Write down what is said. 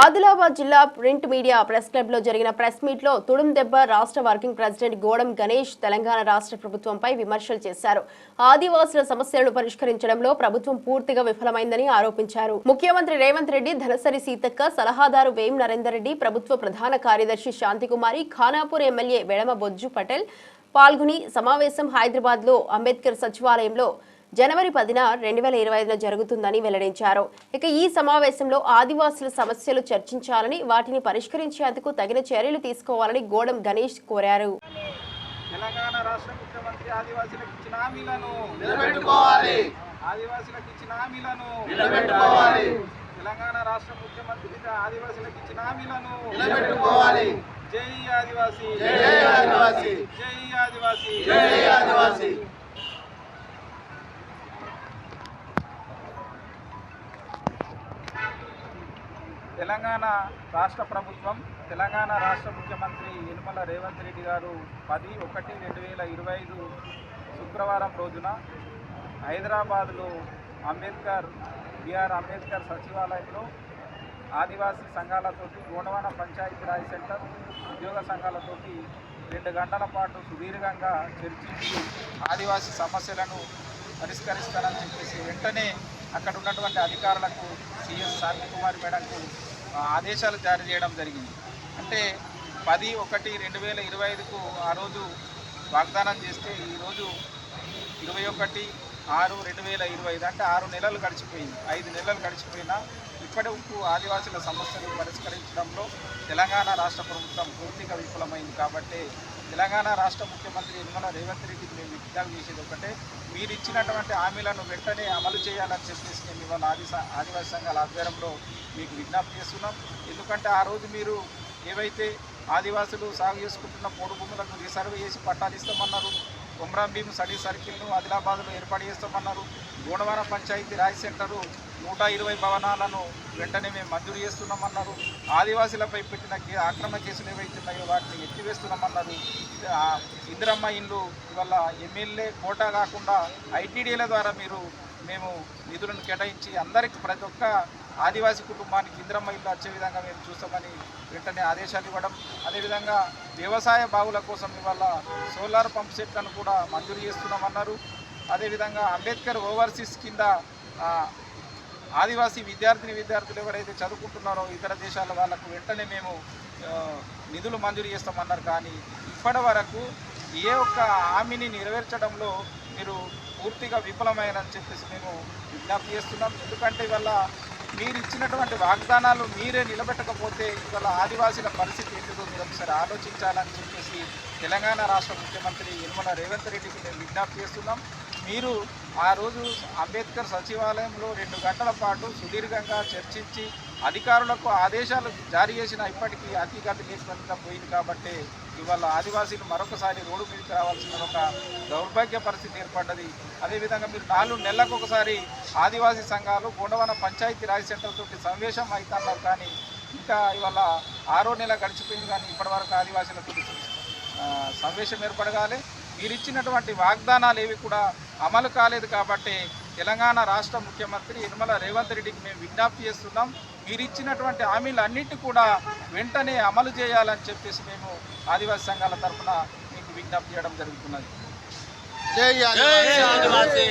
ఆదిలాబాద్ జిల్లా print media press క్లబ్లో జరిగిన ప్రెస్ మీట్లో తుడుం దెబ్బ రాష్ట్ర వర్కింగ్ ప్రెసిడెంట్ గోడం గణేష్ తెలంగాణ రాష్ట్ర ప్రభుత్వంపై విమర్శలు చేశారు. ఆదివాసుల సమస్యలను పరిష్కరించడంలో ప్రభుత్వం పూర్తిగా విఫలమైందని ఆరోపించారు. ముఖ్యమంత్రి రేవంత్ రెడ్డి ధనసరి సీతక్క సలహాదారు వేం నరేందర్ రెడ్డి ప్రభుత్వ ప్రధాన కార్యదర్శి శాంతికుమారి ఖానాపూర్ ఎమ్మెల్యే వెడమ బొజ్జు పటేల్ పాల్గొని సమావేశం హైదరాబాద్లో అంబేద్కర్ సచివాలయంలో జనవరి పదిన రెండు వేల ఇరవై ఐదులో జరుగుతుందని వెల్లడించారు. ఇక ఈ సమావేశంలో ఆదివాసుల సమస్యలు చర్చించాలని వాటిని పరిష్కరించేందుకు తగిన చర్యలు తీసుకోవాలని గోడం గణేష్ కోరారు. తెలంగాణ రాష్ట్ర ముఖ్యమంత్రి ఆదివాసీలకు ఇచ్చిన హామీలను నిలబెట్టుకోవాలి. ఆదివాసీలకు ఇచ్చిన హామీలను నిలబెట్టుకోవాలి. తెలంగాణ రాష్ట్ర ముఖ్యమంత్రి ఆదివాసీలకు ఇచ్చిన హామీలను నిలబెట్టుకోవాలి. జై ఆదివాసీ. జై ఆదివాసీ. జై ఆదివాసీ. జై ఆదివాసీ తెలంగాణ రాష్ట్ర ప్రభుత్వం తెలంగాణ రాష్ట్ర ముఖ్యమంత్రి యనమల రేవంత్ రెడ్డి గారు పది ఒకటి రెండు వేల ఇరవై ఐదు శుక్రవారం రోజున హైదరాబాద్లో అంబేద్కర్ బిఆర్ అంబేద్కర్ సచివాలయంలో ఆదివాసీ సంఘాలతోటి గోండవాన పంచాయతీరాజ్ సెంటర్ ఉద్యోగ సంఘాలతోటి రెండు గంటల పాటు సుదీర్ఘంగా చర్చించి ఆదివాసీ సమస్యలను పరిష్కరిస్తానని చెప్పేసి వెంటనే అక్కడ ఉన్నటువంటి అధికారులకు సిఎస్ కుమార్ మేడంకు ఆదేశాలు జారీ చేయడం జరిగింది. అంటే పది ఒకటి రెండు వేల ఇరవై ఐదుకు ఆ రోజు వాగ్దానం చేస్తే ఈరోజు ఇరవై ఒకటి ఆరు రెండు వేల ఇరవై ఐదు అంటే ఆరు నెలలు గడిచిపోయింది. ఐదు నెలలు గడిచిపోయినా ఇప్పటి వరకు ఆదివాసుల సమస్యలు పరిష్కరించడంలో తెలంగాణ రాష్ట్ర ప్రభుత్వం పూర్తిగా విఫలమైంది కాబట్టి తెలంగాణ రాష్ట్ర ముఖ్యమంత్రి యనమల రేవంత్ రెడ్డికి మేము విజ్ఞప్తి చేసేది ఒకటే మీరు ఇచ్చినటువంటి హామీలను వెంటనే అమలు చేయాలని చెప్పేసి మేము ఇవాళ ఆది ఆదివాసీ సంఘాల ఆధ్వర్యంలో మీకు విజ్ఞప్తి చేస్తున్నాం. ఎందుకంటే ఆ రోజు మీరు ఏవైతే ఆదివాసులు సాగు చేసుకుంటున్న పోడు భూములకు రిసర్వ్ చేసి పట్టాలు ఇస్తామన్నారు కొమరం భీం స్టడీ సర్కిల్ను ఆదిలాబాద్లో ఏర్పాటు చేస్తామన్నారు గోడవరం పంచాయతీ రాజ్ సెంటరు నూట ఇరవై భవనాలను వెంటనే మేము మంజూరు చేస్తున్నామన్నారు. ఆదివాసీలపై పెట్టిన కే- కేసులు ఏవైతున్నాయో వాటిని ఎత్తివేస్తున్నామన్నారు. ఇందిరమ్మ ఇండ్లు ఇవాళ ఎమ్మెల్యే కోటా కాకుండా ఐటీడీల ద్వారా మీరు మేము నిధులను కేటాయించి అందరికీ ప్రతి ఒక్క ఆదివాసీ కుటుంబానికి ఇంద్రమ్మ ఇల్లు వచ్చే విధంగా మేము చూస్తామని వెంటనే ఆదేశాలు ఇవ్వడం. అదేవిధంగా వ్యవసాయ బావుల కోసం ఇవాళ సోలార్ పంప్ సెట్లను కూడా మంజూరు చేస్తున్నామన్నారు. అదేవిధంగా అంబేద్కర్ ఓవర్సీస్ కింద ఆదివాసీ విద్యార్థిని విద్యార్థులు ఎవరైతే చదువుకుంటున్నారో ఇతర దేశాల వాళ్ళకు వెంటనే మేము నిధులు మంజూరు చేస్తామన్నారు. కానీ ఇప్పటి వరకు ఏ ఒక్క హామీని నెరవేర్చడంలో మీరు పూర్తిగా విఫలమైనని చెప్పేసి మేము విజ్ఞప్తి చేస్తున్నాం. ఎందుకంటే ఇవాళ మీరు ఇచ్చినటువంటి వాగ్దానాలు మీరే నిలబెట్టకపోతే ఇవాళ ఆదివాసీల పరిస్థితి ఏంటిదో మీరు ఒకసారి ఆలోచించాలని చెప్పేసి తెలంగాణ రాష్ట్ర ముఖ్యమంత్రి యనమల రేవంత్ రెడ్డికి మేము విజ్ఞప్తి చేస్తున్నాం. మీరు ఆ రోజు అంబేద్కర్ సచివాలయంలో రెండు గంటల పాటు సుదీర్ఘంగా చర్చించి అధికారులకు ఆదేశాలు జారీ చేసిన ఇప్పటికీ అతిగతి లేకుండా పోయింది కాబట్టి ఇవాళ ఆదివాసీలు మరొకసారి రోడ్డు మీదకి రావాల్సిన ఒక దౌర్భాగ్య పరిస్థితి ఏర్పడ్డది. అదేవిధంగా మీరు నాలుగు నెలలకు ఒకసారి ఆదివాసీ సంఘాలు గొండవన పంచాయతీ రాజ్ సెంటర్తో సమావేశం అవుతున్నారు కానీ ఇంకా ఇవాళ ఆరో నెల గడిచిపోయింది కానీ ఇప్పటివరకు ఆదివాసీలతో సమావేశం ఏర్పడగాలి మీరు ఇచ్చినటువంటి వాగ్దానాలు ఏవి కూడా అమలు కాలేదు కాబట్టి తెలంగాణ రాష్ట్ర ముఖ్యమంత్రి యనమల రేవంత్ రెడ్డికి మేము విజ్ఞప్తి చేస్తున్నాం. మీరు ఇచ్చినటువంటి హామీలన్నిటి కూడా వెంటనే అమలు చేయాలని చెప్పేసి మేము ఆదివాసీ సంఘాల తరఫున మీకు విజ్ఞప్తి చేయడం జరుగుతున్నది. జై ఆదివాసీ.